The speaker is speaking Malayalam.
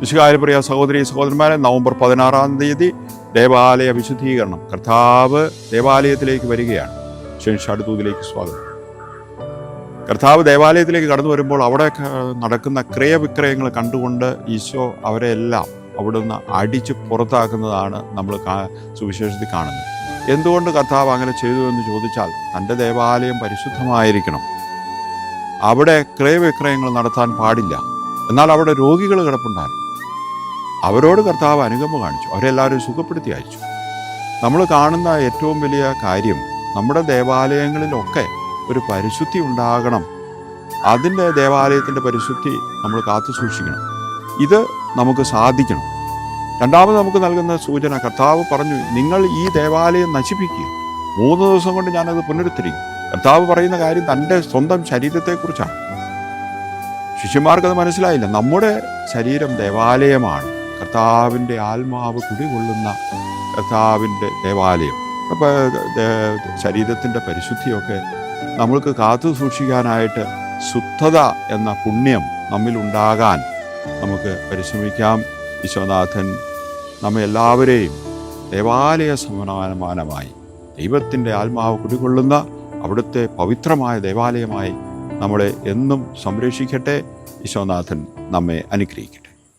വിശുകാര്യപ്രിയ സഹോദരി സഹോദരന്മാരെ നവംബർ പതിനാറാം തീയതി ദേവാലയ വിശുദ്ധീകരണം. കർത്താവ് ദേവാലയത്തിലേക്ക് വരികയാണ്. ഷെൻഷാടുതൂതിലേക്ക് സ്വാഗതം. കർത്താവ് ദേവാലയത്തിലേക്ക് കടന്നു വരുമ്പോൾ അവിടെ നടക്കുന്ന ക്രയവിക്രയങ്ങൾ കണ്ടുകൊണ്ട് ഈശോ അവരെല്ലാം അവിടുന്ന് അടിച്ച് പുറത്താക്കുന്നതാണ് നമ്മൾ സുവിശേഷത്തിൽ കാണുന്നത്. എന്തുകൊണ്ട് കർത്താവ് അങ്ങനെ ചെയ്തു എന്ന് ചോദിച്ചാൽ തന്റെ ദേവാലയം പരിശുദ്ധമായിരിക്കണം. അവിടെ ക്രയവിക്രയങ്ങൾ നടത്താൻ പാടില്ല. എന്നാൽ അവിടെ രോഗികൾ കിടപ്പുണ്ടായിരുന്നു. അവരോട് കർത്താവ് അനുകമ്പ കാണിച്ചു. അവരെല്ലാവരും സുഖപ്പെടുത്തി അയച്ചു നമ്മൾ കാണുന്ന ഏറ്റവും വലിയ കാര്യം നമ്മുടെ ദേവാലയങ്ങളിലൊക്കെ ഒരു പരിശുദ്ധി ഉണ്ടാകണം. അതിന്റെ ദേവാലയത്തിന്റെ പരിശുദ്ധി നമ്മൾ കാത്തു സൂക്ഷിക്കണം. ഇത് നമുക്ക് സാധിക്കണം. രണ്ടാമത് നമുക്ക് നൽകുന്ന സൂചന കർത്താവ് പറഞ്ഞു നിങ്ങൾ ഈ ദേവാലയം നശിപ്പിക്കുക. മൂന്ന് ദിവസം കൊണ്ട് ഞാനത് പുനരുദ്ധരിക്കും. കർത്താവ് പറയുന്ന കാര്യം തന്റെ സ്വന്തം ശരീരത്തെക്കുറിച്ചാണ്. ശിഷ്യന്മാർക്കത് മനസ്സിലായില്ല. നമ്മുടെ ശരീരം ദേവാലയമാണ്. കർത്താവിന്റെ ആത്മാവ് കുടികൊള്ളുന്ന കർത്താവിന്റെ ദേവാലയം. അപ്പോൾ ശരീരത്തിന്റെ പരിശുദ്ധിയൊക്കെ നമ്മൾക്ക് കാത്തു സൂക്ഷിക്കാനായിട്ട് ശുദ്ധത എന്ന പുണ്യം നമ്മിൽ നമ്മിലുണ്ടാകാൻ നമുക്ക് പരിശ്രമിക്കാം. വിശ്വനാഥൻ നമ്മെ എല്ലാവരെയും ദേവാലയ സമാനമാനമായി ദൈവത്തിന്റെ ആത്മാവ് കുടികൊള്ളുന്ന അവിടുത്തെ പവിത്രമായ ദേവാലയമായി നമ്മളെ എന്നും സംരക്ഷിക്കട്ടെ. വിശ്വനാഥൻ നമ്മെ അനുഗ്രഹിക്കട്ടെ.